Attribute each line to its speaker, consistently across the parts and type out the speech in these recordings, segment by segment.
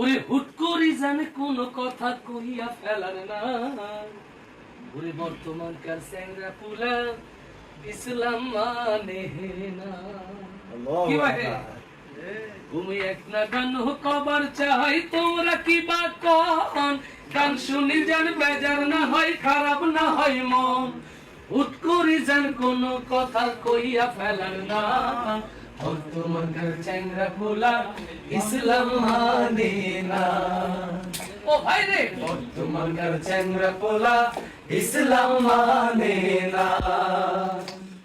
Speaker 1: ওরে হুট করি জানে কোন কথা কইয়া ফেলার না। ওরে বর্তমানকার স্যাংরা পুলা ইসলাম মানে না। কি? তুমি এক না গান কবার চাই তোমরা কি বা কন? গান শুনি জান বেজার না হয় খারাপ না হয় মন। হুট করি জান কোন কথা কইয়া ফেলার না। ও ভাই রে! বর্তমানকার চ্যাংরা পোলা ইসলাম মানে না।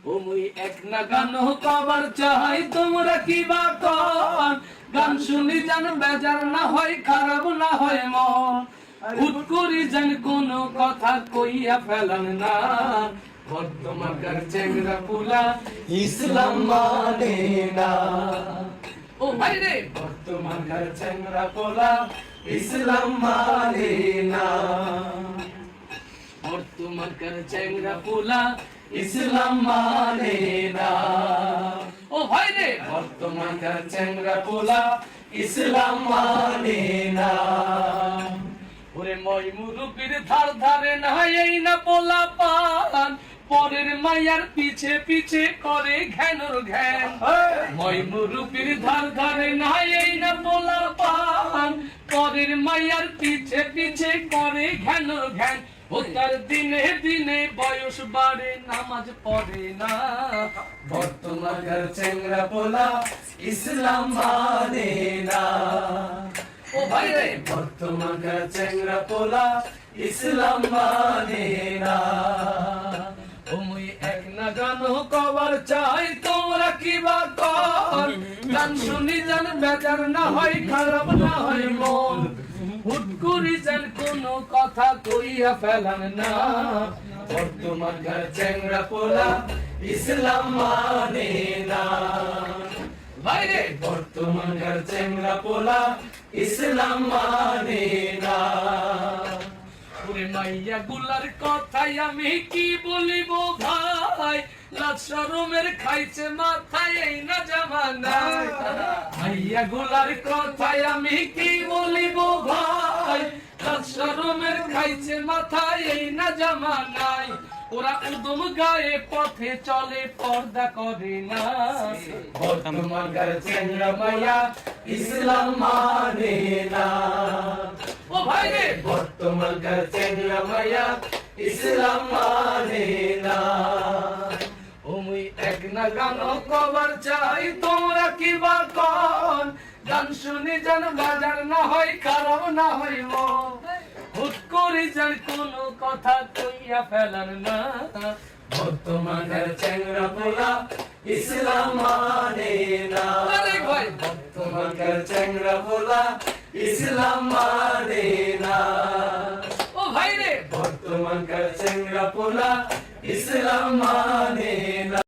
Speaker 1: ও মুই এক না গান কবার চাই, তোমরা কি বা কন? গান শুনি জান বেজার না হয়, খারাপ না হয় মন। হুট যেন কোন কথা কইয়া ফেলান না। চেংরা ইসলাম মানে না। ও ভাই রে। বর্তমানকার চেংরা পোলা ইসলাম মানে না। চেংরা ইসলাম মানে না। ও ভাই রে। বর্তমানকার চেংরা পোলা ইসলাম মানে না। ওরে মই মুরুবির ধার ধারে না না পোলা পান পরের মায়ার পিছে পিছে করে ঘ্যানোর ঘ্যান। মই মুরুবির ধার ধারে না এই না পোলা পান। পরের মায়ার পিছে পিছে করে ঘ্যানোর ঘ্যান। ও তার দিনে দিনে বয়স বাড়ে নামাজ পড়ে না। বর্তমানকার চেংরা পোলা ইসলাম মানে না। ও ভাই রে! বর্তমানকার চেংরা পোলা ইসলাম মানে না। মুই এক না গান কবার চাই তোমরা কি বা কর? গান শুনি জান বেজার না হয় খারাপ না হয় মন। হুট করি যেন কোনো কথা কইয়া ফেলান না। বর্তমানকার চেংরা পোলা ইসলাম মানে না। বাইরে বর্তমানকার চেংরা পোলা ইসলাম মানে না। মাইয়া গুলার কথাই আমি কি বলিব ভাই? লাজ খাইছে মাথায় এই না জামানায়। মাইয়া গুলার কথাই আমি কি বলিব ভাই? লাজ খাইছে মাথায় এই না জামানায়। ওরা উদম গায়ে পথে চলে, পর্দা করে না। বর্তমানকার চেংরা মাইয়া ইসলাম মানে না ও ভাই রে চেংরা মাইয়া ইসলাম মানে না। ও মুই এক না গান কবার চাই তোমরা কি বা কন? গান শুনি যেন বাজার না হয় খারাপ না হয় মন। হুট করে যার কোনো কথা কইয়া ফেলার না। বর্তমানের চেংরা পোলা ইসলাম মানে না। বর্তমানের চেংরা পোলা ইসলাম মানে ভাই রে বর্তমানকার চেংরা পোলা ইসলাম মানে না